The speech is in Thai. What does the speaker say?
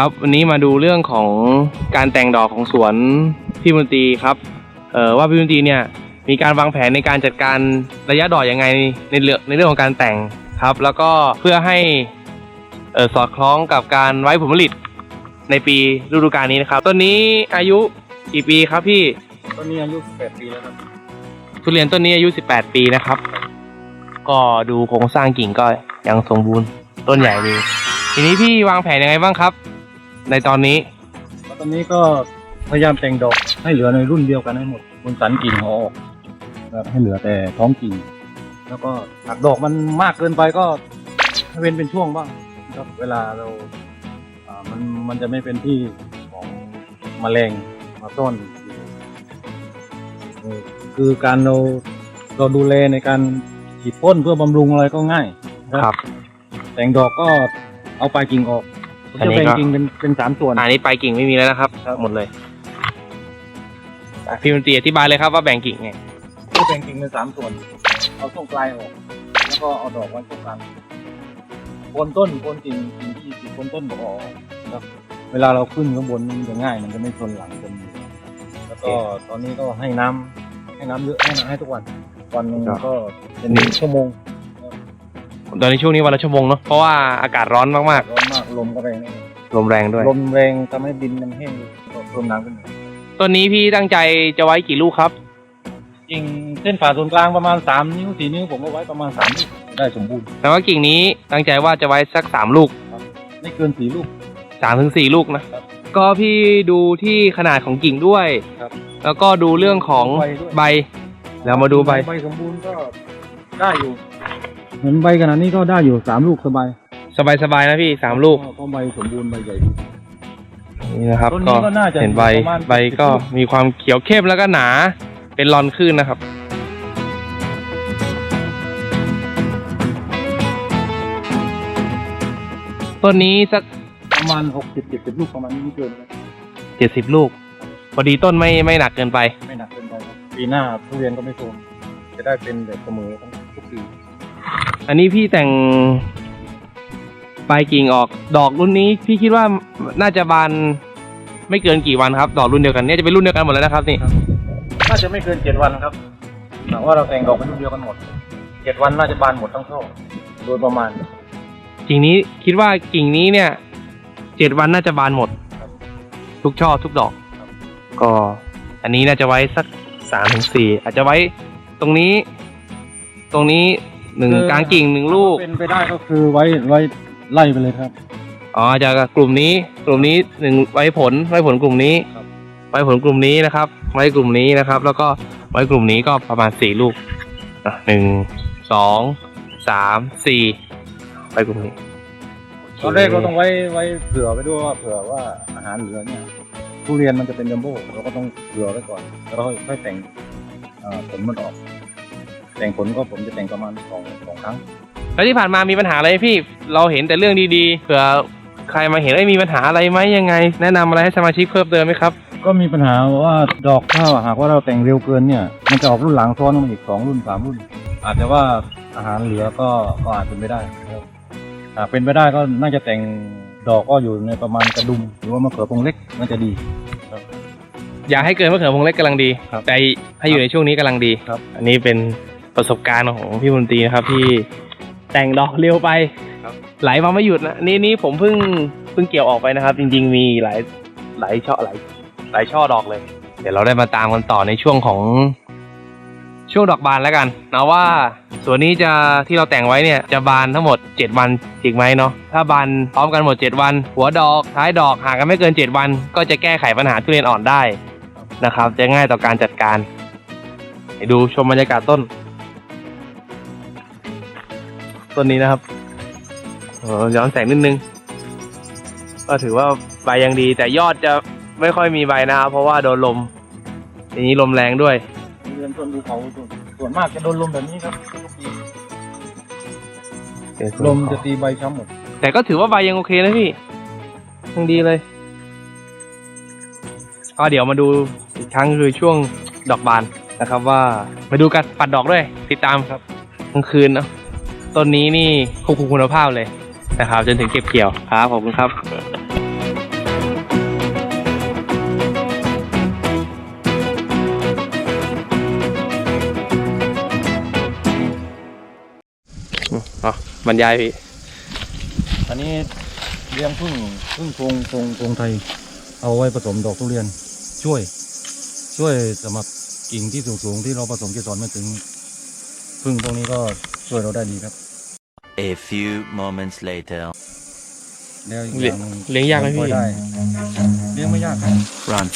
ครับวันนี้มาดูเรื่องของการแต่งดอกของสวนพี่มนตรีครับเอ่อว่าพี่มนตรีเนี่ยมีการวางแผนในการจัดการระยะดอกยังไงในเรื่องในเรื่องของการแต่งครับ แล้วก็เพื่อให้เอ่อสอดคล้องกับการไว้ผลผลิตในปีฤดูกาลนี้นะครับต้นนี้อายุกี่ปีครับพี่ต้นนี้อายุ8ปีแล้วครับทุเรียนต้นนี้อายุ 18 ปีนะครับ ก็ดูโครงสร้างกิ่งก็ยังสมบูรณ์ต้นใหญ่ดีทีนี้พี่วางแผนยังไงบ้างครับ ในตอนนี้แล้วตอนนี้ก็พยายามแต่งดอกให้เหลือในรุ่นเดียวกันให้หมดบนสันกิ่งเอาออกครับให้เหลือแต่ท้องกิ่ง แล้วก็หากดอกมันมากเกินไปก็ให้เว้นเป็นช่วงบ้างครับเวลาเราอ่ามันมันจะไม่เป็นที่ของแมลงมาซ่อนอยู่เออคือการเราเราดูแลในการฉีดพ่นเพื่อบำรุงอะไรก็ง่ายครับ แต่งดอกก็เอาปลายกิ่งออก ผมอันจะนี้แบ่งก็ กิ่งเป็นเป็นสามส่วนอันนี้ปลายกิ่งไม่มีแล้วนะครับครับหมดเลยอะพี่มนตรีอธิบายเลยครับว่าแบ่งกิ่งไงคือแบ่งกิ่งเป็นสามส่วน เอาช่วงปลายออก แล้วก็เอาดอกไว้ช่วงกลางโคนต้นโคนกิ่งกิ่งที่ติดโคนต้นบอกออกครับ เวลาเราขึ้นข้างบนมันจะง่าย มันจะไม่ชนหลังคนอยู่แล้วก็ตอนนี้ก็ให้น้ำให้น้ำเยอะให้น้ำให้ทุกวัน วันหนึงก็เป็นชั่วโมง ตอนนี้ช่วงนี้วันละชั่วโมงเนาะเพราะว่าอากาศร้อนมากร้อนมากลมก็แรงๆลมแรงด้วย ลมแรงทำให้ดินมันแห้งก็เพิ่มน้ำขึ้นมาต้นนี้พี่ตั้งใจจะไว้กี่ลูกครับ จริงเส้นผ่าศูนย์กลางประมาณสามนิ้วสี่นิ้วผมก็ไว้ประมาณสามนิ้วได้สมบูรณ์แต่ว่ากิ่งนี้ตั้งใจว่าจะไว้สักสามลูกไม่เกินสี่ลูก สามถึงสี่ลูกนะ ครับก็พี่ดูที่ขนาดของกิ่งด้วย ครับ แล้วก็ดูเรื่องของใบด้วยใบ แล้วมาดูใบ ใบสมบูรณ์ก็ได้อยู่ เหมือนใบขนาดนี้ก็ได้อยู่สามลูกสบายสบายๆนะพี่สามลูกเพราะใบสมบูรณ์ใบใหญ่ดี นี่นะครับ ต้นนี้ก็น่าจะเห็นใบประมาณ ใบก็10มีความเขียวเข้มแล้วก็หนา เป็นรอนขึ้นนะครับ ต้นนี้สักประมาณหกสิบเจ็ดสิบลูกประมาณนี้ไม่เกินนะเจ็ดสิบลูกพอดีต้นไม่ไม่หนักเกินไป ไม่หนักเกินไปครับปีหน้าทุเรียนก็ไม่โทรมจะได้เป็นแบบเสมอทั้งทุกปี อันนี้พี่แต่งปลายกิ่งออกดอกรุ่นนี้ พี่คิดว่าน่าจะบานไม่เกินกี่วันครับ ดอกรุ่นเดียวกันเนี่ยจะเป็นรุ่นเดียวกันหมดแล้วนะครับนี่น่าจะไม่เกินเจ็ดวันครับหากว่าเราแต่งดอกเป็นรุ่นเดียวกันหมดเจ็ดวันน่าจะบานหมดทั้งช่อโดยประมาณกิ่งนี้คิดว่ากิ่งนี้เนี่ยเจ็ดวันน่าจะบานหมดครับทุกช่อทุกดอก ก็อันนี้น่าจะไว้สักสามถึงสี่อาจจะไว้ตรงนี้ ตรงนี้ หนึ่งคือกลางกิ่งหนึ่งลูก เป็นไปได้ก็คือไว้ไว้ไล่ไปเลยครับ อ๋อจะกลุ่มนี้กลุ่มนี้หนึ่งไว้ผลไว้ผลกลุ่มนี้ ครับ ไว้ผลกลุ่มนี้นะครับ ไว้กลุ่มนี้นะครับ แล้วก็ไว้กลุ่มนี้ก็ประมาณสี่ลูกอะหนึ่งสองสามสี่ไว้กลุ่มนี้ ตอนแรกเราต้องไว้ไว้เผื่อไว้ด้วยว่าเผื่อว่าอาหารเหลือเนี่ยทุเรียนมันจะเป็นจัมโบ้เราก็ต้องเผื่อไว้ก่อนแล้วค่อยค่อยแต่งเอ่อผลมันออก แต่งผลก็ผมจะแต่งประมาณสองสองครั้ง แล้วที่ผ่านมามีปัญหาอะไรไหมพี่ เราเห็นแต่เรื่องดีๆ เผื่อใครมาเห็นว่ามีปัญหาอะไรไหมยังไง แนะนำอะไรให้สมาชิกเพิ่มเติมไหมครับ ก็มีปัญหาว่าดอกถ้าหากว่าเราแต่งเร็วเกินเนี่ย มันจะออกรุ่นหลังซ้อนมาอีกสองรุ่นสามรุ่น อาจจะว่าอาหารเหลือก็ก็อาจเป็นไปได้นะครับหากเป็นไปได้ก็น่าจะแต่งดอกก็อยู่ในประมาณกระดุม หรือว่ามะเขือพวงเล็กน่าจะดี อย่าให้เกินมะเขือพวงเล็กกำลังดี ครับแต่ให้อยู่ในช่วงนี้กำลังดี ครับ อันนี้เป็น ประสบการณ์ของพี่มนตรีนะครับที่แต่งดอกเร็วไปครับไหลมาไม่หยุดนะนี่นี่ผมเพิ่งเพิ่งเกี่ยวออกไปนะครับ จริง ๆ มีหลายหลายช่อหลายหลายช่อดอกเลย เดี๋ยวเราได้มาตามกันต่อในช่วงของช่วงดอกบานแล้วกันนะว่าส่วนนี้จะที่เราแต่งไว้เนี่ยจะบานทั้งหมด 7 วันจริงไหมเนาะถ้าบานพร้อมกันหมด 7 วัน หัวดอกท้ายดอกห่างกันไม่เกิน 7 วัน ก็จะแก้ไขปัญหาทุเรียนอ่อนได้นะครับ จะง่ายต่อการจัดการไปดูชมบรรยากาศต้น ต้นนี้นะครับเออย้อนแสงนิดนึง ก็ถือว่าใบยังดี แต่ยอดจะไม่ค่อยมีใบนะครับ เพราะว่าโดนลมทีนี้ลมแรงด้วยเรือนต้นภูเขาส่วนส่วนมากจะโดนลมแบบนี้ครับทุกปีลมจะตีใบช้ำหมด แต่ก็ถือว่าใบยังโอเคนะพี่ยังดีเลยก็เดี๋ยวมาดูอีกครั้งคือช่วงดอกบานนะครับ ว่ามาดูการปัดดอกด้วย ติดตามครับกลางคืนเนอะ ต้นนี้นี่ควบคุมคุณภาพเลยนะครับ จนถึงเก็บเกี่ยวครับขอบคุณครับ อ๋อบรรยายพี่ อันนี้เลี้ยงพึ่งพึ่งพงพงพงไทย เอาไว้ผสมดอกทุเรียน ช่วย ช่วยสำหรับกิ่งที่สูงๆที่เราผสมเกสรไม่ถึงพึ่งตรงนี้ก็ช่วยเราได้ดีครับ A few moments later เลี้ยงอีกอย่างหนึ่งเลี้ยงยากไหมพี่ ด้เลี้ยงไม่ยากครับ run